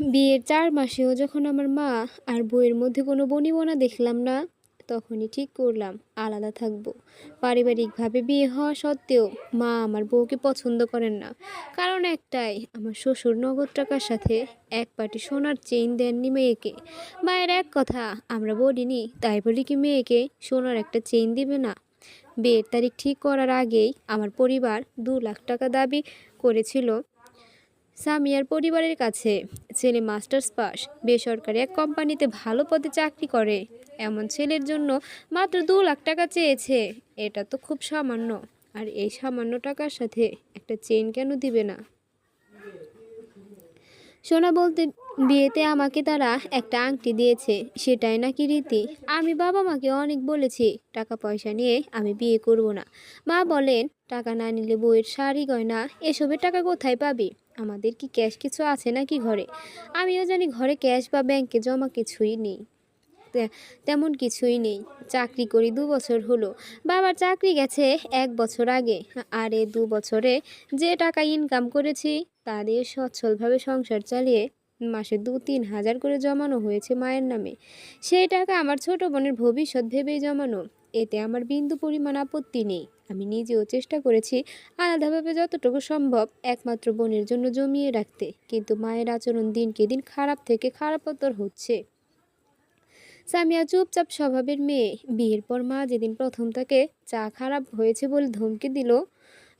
বিয়ের চার মাসেও যখন আমার মা আর বউয়ের মধ্যে কোনো বনিবনা দেখলাম না, তখনই ঠিক করলাম, আলাদা থাকব। পারিবারিকভাবে বিয়ে হওয়া সত্ত্বেও মা আমার বউকে পছন্দ করেন না। কারণ একটাই, আমার শ্বশুর নগদ টাকার সাথে এক পাটি সোনার চেইন দেননি মেয়েকে। মায়ের এক কথা, আমরা বলিনি, তাই বলি কি মেয়েকে সোনার একটা চেইন দিবে না। বিয়ের তারিখ ঠিক করার আগেই আমার পরিবার দু লাখ টাকা দাবি করেছিল সামিয়ার পরিবারের কাছে। ছেলে মাস্টার্স পাস, বেসরকারি এক কোম্পানিতে ভালো পদে চাকরি করে। এমন ছেলের জন্য মাত্র দু লাখ টাকা চেয়েছে। এটা তো খুব সামান্য। আর এই সামান্য টাকার সাথে একটা চেইন কেন দিবে না? সোনা বলতে বিয়েতে আমাকে তারা একটা আংটি দিয়েছে। সেটাই নাকি রীতি? আমি বাবা মাকে অনেক বলেছি, টাকা পয়সা নিয়ে আমি বিয়ে করব না। মা বলেন, টাকা না নিলে বইয়ের শাড়ি গয়না, এসবের টাকা কোথায় পাবি? আমাদের কি ক্যাশ কিছু আছে নাকি ঘরে? আমিও জানি ঘরে ক্যাশ বা ব্যাংকে জমা কিছুই নেই। তেমন কিছুই নেই। চাকরি করি দু বছর হলো। বাবার চাকরি গেছে এক বছর আগে। আর দু বছরে যে টাকা ইনকাম করেছি, তা দিয়ে সচ্ছলভাবে সংসার চালিয়ে মাসে দু তিন হাজার করে জমানো হয়েছে মায়ের নামে। সেই টাকা আমার ছোট বোনের ভবিষ্যৎ ভেবেই জমানো। এতে আমার বিন্দু পরিমাণ আপত্তি নেই। আমি নিজেও চেষ্টা করেছি আলাদাভাবে যতটুকু সম্ভব একমাত্র বোনের জন্য জমিয়ে রাখতে, কিন্তু মায়ের আচরণ দিনকে দিন খারাপ থেকে খারাপতর হচ্ছে। সামিয়া চুপচাপ স্বভাবের মেয়ে। বিয়ের পর মা যেদিন প্রথম তাকে চা খারাপ হয়েছে বলে ধমকে দিল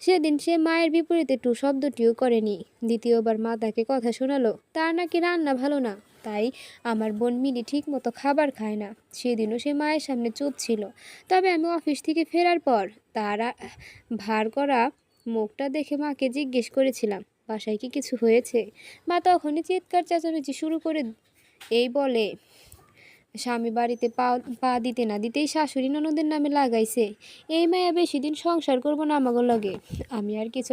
সেদিন সে মায়ের বিপরীতে টু শব্দটিও করেনি। দ্বিতীয়বার মা তাকে কথা শোনালো, তার নাকি রান্না ভালো না, তাই আমার বোন মিলি ঠিক মতো খাবার খায় না। সেদিনও সে মায়ের সামনে চুপ ছিল। তবে আমি অফিস থেকে ফেরার পর তারা ভার করা মুখটা দেখে মাকে জিজ্ঞেস করেছিলাম, বাসায় কি কিছু হয়েছে? মা তখনই চিৎকার চেঁচামেচি শুরু করে এই বলে স্বামী বাড়িতে পা পা দিতে না দিতেই শাশুড়ি ননদের নামে লাগাইছে। এই মায়া বেশি দিন সংসার করব না আমাকে লগে। আমি আর কিছু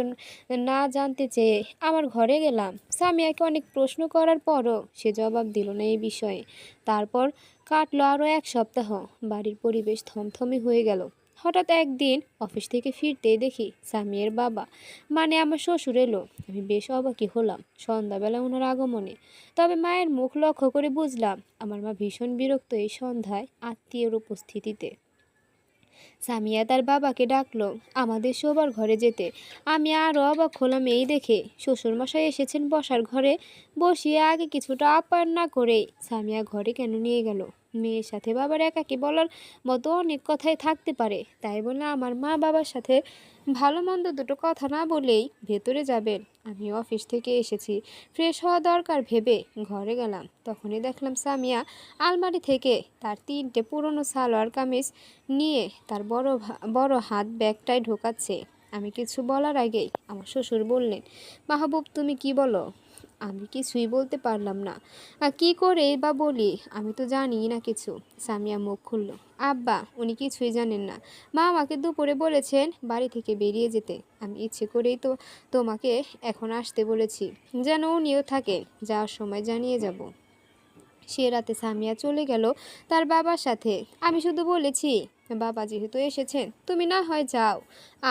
না জানতে চেয়ে আমার ঘরে গেলাম। স্বামীয়াকে অনেক প্রশ্ন করার পরও সে জবাব দিল না এই বিষয়ে। তারপর কাটলো আরও এক সপ্তাহ। বাড়ির পরিবেশ থমথমে হয়ে গেল। হঠাৎ একদিন অফিস থেকে ফিরতেই দেখি সামিয়ের বাবা মানে আমার শ্বশুর এলো আমি বেশ অবাকই হলাম সন্ধ্যাবেলা ওনার আগমনে। তবে মায়ের মুখ লক্ষ্য করে বুঝলাম আমার মা ভীষণ বিরক্ত এই সন্ধ্যায় আত্মীয়ের উপস্থিতিতে। সামিয়া তার বাবাকে ডাকলো, আমাদের শোবার ঘরে যেতে। আমি আরও অবাক হলাম এই দেখে শ্বশুরমশাই এসেছেন বসার ঘরে। বসিয়ে আগে কিছুটা আপ্যায়ন না করেই সামিয়া ঘরে কেন নিয়ে গেল? মেয়ের সাথে বাবার একাকি বলার মতো অনেক কথাই থাকতে পারে। তাই বলে আমার মা বাবার সাথে ভালো মন্দ দুটো কথা না বলেই ভেতরে যাবেন। আমি অফিস থেকে এসেছি, ফ্রেশ হওয়া দরকার ভেবে ঘরে গেলাম। তখনই দেখলাম সামিয়া আলমারি থেকে তার তিনটে পুরনো সালোয়ার কামিজ নিয়ে তার বড় বড় হাত ব্যাগটায় ঢোকাচ্ছে। আমি কিছু বলার আগেই আমার শ্বশুর বললেন, মাহবুব, তুমি কি বলো? আমি কিছুই বলতে পারলাম না। কি করে বা বলি? আমি তো জানি না কিছু। সামিয়া মুখ খুলল। আব্বা, উনি কিছুই জানেন না। মা আমাকে দুপুরে বলেছেন বাড়ি থেকে বেরিয়ে যেতে। আমি ইচ্ছে করেই তো তোমাকে এখন আসতে বলেছি। যেন উনিও থাকে যাওয়ার সময় জানিয়ে যাব। সে রাতে সামিয়া চলে গেল তার বাবার সাথে। আমি শুধু বলেছি বাবা যেহেতু এসেছেন, তুমি না হয় যাও।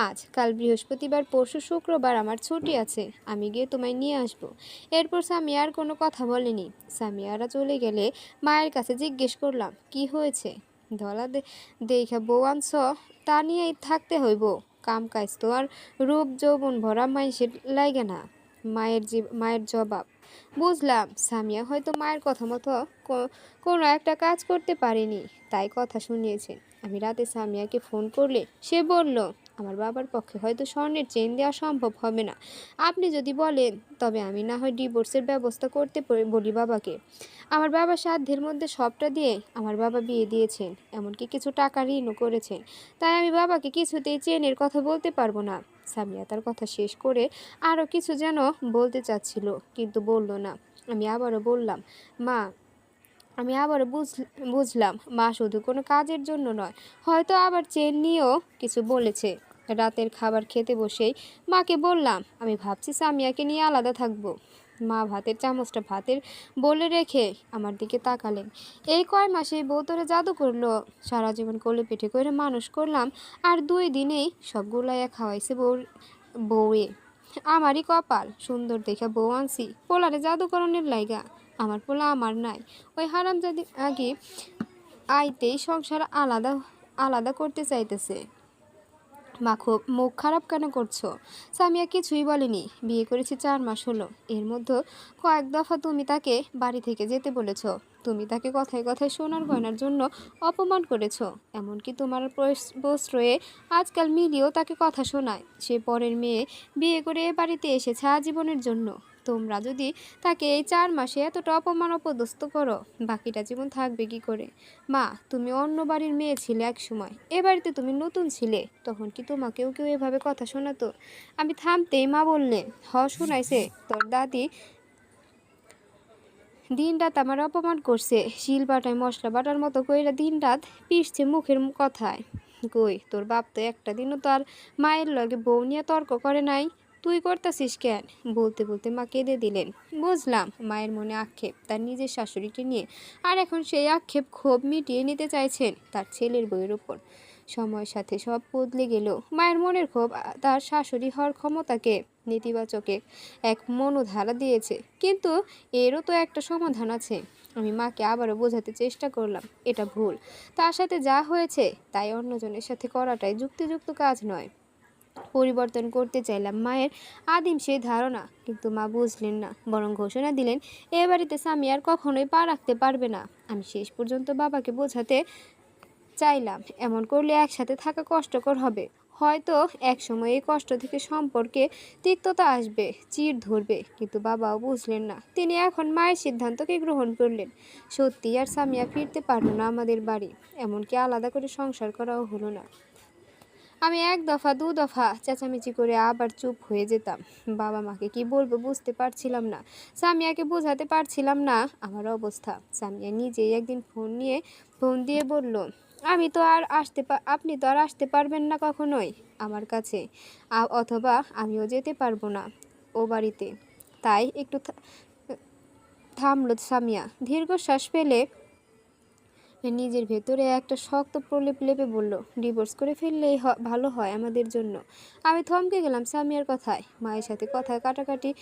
আজ কাল বৃহস্পতিবার, পরশু শুক্রবার আমার ছুটি আছে, আমি গিয়ে তোমায় নিয়ে আসব। এরপর সামিয়া আর কোনো কথা বলেনি। সামিয়ারা চলে গেলে মায়ের কাছে জিজ্ঞেস করলাম, কি হয়েছে? ধলা দেখা বউ আনছ, তা নিয়েই থাকতে হইব। কাম কাজ তো আর রূপ যৌবন ভরা মাইসের লাগে না। মায়ের জি মায়ের জবাব বুঝলাম, সামিয়া হয়তো মায়ের কথা মতো কোনো একটা কাজ করতে পারেনি। তাই কথা শুনিয়েছে। আমি রাতে সামিয়াকে ফোন করলে সে বলল আমার বাবার পক্ষে হয়তো স্বর্ণের চেন দেওয়া সম্ভব হবে না। আপনি যদি বলেন, তবে আমি না হয় ডিভোর্সের ব্যবস্থা করতে বলি বাবাকে। আমার বাবা সাধ্যের মধ্যে সবটা দিয়ে আমার বাবা বিয়ে দিয়েছেন, এমনকি কিছু টাকা ঋণও করেছেন। তাই আমি বাবাকে কিছুতেই চেনের কথা বলতে পারব না। সামিয়া তার কথা শেষ করে আরও কিছু যেন বলতে চাচ্ছিল, কিন্তু বলল না। আমি আবারও বললাম, মা, আমি আবারও বুঝ, বুঝলাম, মা শুধু কোনো কাজের জন্য নয়, হয়তো আবার চেন নিয়েও কিছু বলেছে। রাতের খাবার খেতে বসেই মাকে বললাম, আমি ভাবছি সামিয়াকে নিয়ে আলাদা থাকব। মা ভাতের চামচটা ভাতের বলে রেখে আমার দিকে তাকালেন। এই কয় মাসে বউ তোরে জাদু করল। সারা জীবন কোলে পিঠে করে মানুষ করলাম, আর দুই দিনেই সব খাওয়াইছে বউ, বউয়ে। আমারই কপাল, সুন্দর দেখে বউ আনছি, পোলারে জাদুকরণের লাইগা। আমার পোলা আমার নাই। ওই হারাম যদি আগে আইতেই সংসার আলাদা আলাদা করতে চাইতেছে। মা খুব মুখ খারাপ কেন করছ? সামিয়া কিছুই বলেনি। বিয়ে করেছি চার মাস হলো। এর মধ্যে কয়েক দফা তুমি তাকে বাড়ি থেকে যেতে বলেছ। তুমি তাকে কথায় কথায় সোনার গয়নার জন্য অপমান করেছ। এমনকি তোমার প্রশ্রয়ে আজকাল মিলিও তাকে কথা শোনায়। সে পরের মেয়ে বিয়ে করে এ বাড়িতে এসেছে আজীবনের জন্য। তোমরা যদি তাকে এই চার মাসে এতটা অপমান অপদস্থ করো, বাকিটা জীবন থাকবে কি করে? মা, তুমি অন্য বাড়ির মেয়ে ছিলে এক সময় এ বাড়িতে তুমি নতুন ছিলে, তখন কি তোমাকেও কেউ এভাবে কথা শোনাতো? আমি থামতেই মা বললে, হ, শোনাইছে, তোর দাদি দিন রাত আমার অপমান করছে, শিল বাটায় মশলা বাটার মতো কইরা দিন রাত পিসছে মুখের কথায়। কই, তোর বাপ তো একটা দিনও তো আর মায়ের লগে বউ নিয়ে তর্ক করে নাই তুই করতাছিস কেন? বলতে বলতে মা কেঁদে দিলেন। বুঝলাম, মায়ের মনে আক্ষেপ। তার নিজের শাশুড়িকে নিয়ে। আর এখন সেই আক্ষেপ ক্ষোভ মিটিয়ে নিতে চাইছেন তার ছেলের বইয়ের উপর। সময়ের সাথে সব বদলে গেল। মায়ের মনের ক্ষোভ তার শাশুড়ি হওয়ার ক্ষমতাকে নেতিবাচকে এক মনোধারা দিয়েছে। কিন্তু এরও তো একটা সমাধান আছে। আমি মাকে আবারও বোঝাতে চেষ্টা করলাম, এটা ভুল। তার সাথে যা হয়েছে, তাই অন্যজনের সাথে করাটাই যুক্তিযুক্ত কাজ নয়। পরিবর্তন করতে চাইলাম। মায়ের আদিম সেই ধারণা। কিন্তু মা বুঝলেন না, বরং ঘোষণা দিলেন, এ বাড়িতে স্বামী আর কখনোই পা রাখতে পারবে না। আমি শেষ পর্যন্ত বাবাকে বোঝাতে চাইলাম, এমন করলে একসাথে থাকা কষ্টকর হবে। হয়তো একসময় এই কষ্ট থেকে সম্পর্কে তিক্ততা আসবে, চির ধরবে। কিন্তু বাবাও বুঝলেন না, তিনি এখন মায়ের সিদ্ধান্তকে গ্রহণ করলেন। সত্যি আর সামিয়া ফিরতে পারল না আমাদের বাড়ি। এমনকি আলাদা করে সংসার করাও হলো না। আমি এক দফা, দু দফা চেঁচামেচি করে আবার চুপ হয়ে যেতাম। বাবা মাকে কি বলব বুঝতে পারছিলাম না। সামিয়াকে বোঝাতে পারছিলাম না আমার অবস্থা। সামিয়া নিজেই একদিন ফোন নিয়ে, ফোন দিয়ে বলল, আমি তো আর আসতে আপনি তো আর আসতে পারবেন না কখনোই আমার কাছে। অথবা আমিও যেতে পারব না ও বাড়িতে। তাই একটু থামলো সামিয়া। দীর্ঘশ্বাস ফেলে নিজের ভেতরে একটা শক্ত প্রলেপ লেপে বলল ডিভোর্স করে ফেললেই ভালো হয় আমাদের জন্য। আমি থমকে গেলাম সামিয়ার কথায়। মায়ের সাথে কথায় কাটাকাটি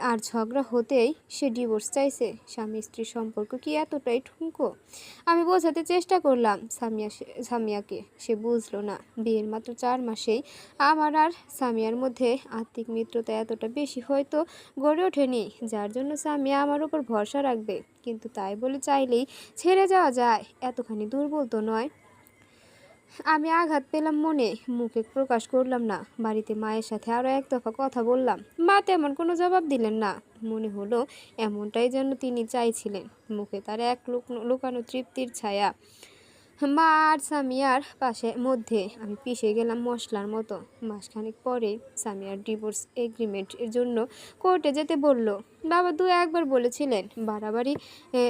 আর ঝগড়া হতেই সে ডিভোর্স চাইছে। স্বামী স্ত্রীর সম্পর্ক কি এতটাই ঠুনকো? আমি বোঝাতে চেষ্টা করলাম সামিয়া সামিয়াকে। সে বুঝলো না। বিয়ের মাত্র চার মাসেই আমার আর সামিয়ার মধ্যে আত্মিক মিত্রতা এতটা বেশি হয়তো গড়ে ওঠেনি, যার জন্য সামিয়া আমার উপর ভরসা রাখবে। কিন্তু তাই বলে চাইলেই ছেড়ে যাওয়া যায়। এতখানি দুর্বল তো নয়। আমি আঘাত পেলাম মনে, মুখে প্রকাশ করলাম না। বাড়িতে মায়ের সাথে আরও এক দফা কথা বললাম। মা তেমন কোনো জবাব দিলেন না। মনে হলো এমনটাই যেন তিনি চাইছিলেন। মুখে তার এক লুক- লুকানো তৃপ্তির ছায়া। মা আর সামিয়ার পাশে মধ্যে। আমি পিষে গেলাম মশলার মতো। মাসখানেক পরে সামিয়ার ডিভোর্স এগ্রিমেন্ট এর জন্য কোর্টে যেতে বলল। বাবা দু একবার বলেছিলেন, বাড়াবাড়ি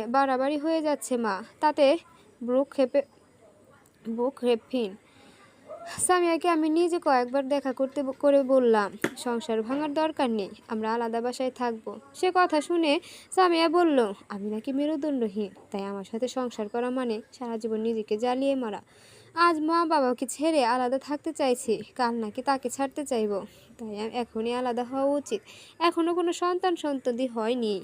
বাড়াবাড়ি হয়ে যাচ্ছে মা। তাতে বুক রেফিন সামিয়াকে আমি নিজে কয়েকবার দেখা করতে করে বললাম, সংসার ভাঙার দরকার নেই, আমরা আলাদা বাসায় থাকব। সে কথা শুনে সামিয়া বলল, আমি নাকি মেরুদণ্ডহীন, তাই আমার সাথে সংসার করা মানে সারা জীবন নিজেকে জ্বালিয়ে মারা। আজ মা বাবাকে ছেড়ে আলাদা থাকতে চাইছি, কাল নাকি তাকে ছাড়তে চাইব। তাই এখনই আলাদা হওয়া উচিত। এখনও কোনো সন্তান সন্ততি হয়নি।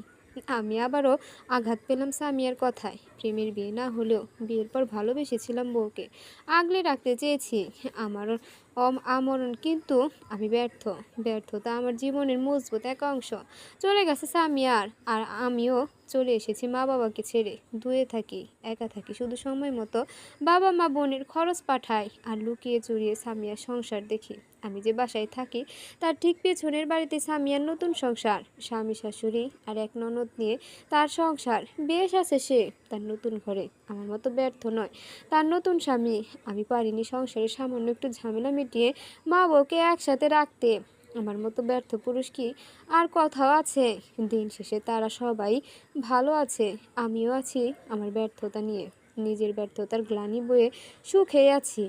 আমি আবারও আঘাত পেলাম সামিয়ার কথায়। প্রেমের বিয়ে না হলেও বিয়ের পর ভালোবেসেছিলাম বউকে। আগলে রাখতে চেয়েছি। আমার অম আমরণ, কিন্তু আমি ব্যর্থ, ব্যর্থতা আমার জীবনের মজবুত এক অংশ। চলে গেছে সামিয়ার, আর আমিও চলে এসেছি মা বাবাকে ছেড়ে। দূরে থাকি, একা থাকি, শুধু সময় মতো বাবা মা বোনের খরচ পাঠাই আর লুকিয়ে চুরিয়ে সামিয়ার সংসার দেখি। আমি যে বাসায় থাকি, তার ঠিক পেছনের বাড়িতে সামিয়ার নতুন সংসার। স্বামী শাশুড়ি আর এক ননদ নিয়ে তার সংসার। বেশ আছে সে। তার নতুন ঘরে। আমার মতো ব্যর্থ নয়। তার নতুন স্বামী। আমি পারিনি সংসারে সামান্য একটু ঝামেলা মিটিয়ে মা বউকে একসাথে রাখতে। আমার মতো ব্যর্থ পুরুষ কি আর কথাও আছে। দিন শেষে তারা সবাই ভালো আছে। আমিও আছি আমার ব্যর্থতা নিয়ে। নিজের ব্যর্থতার গ্লানি বয়ে সুখে আছি।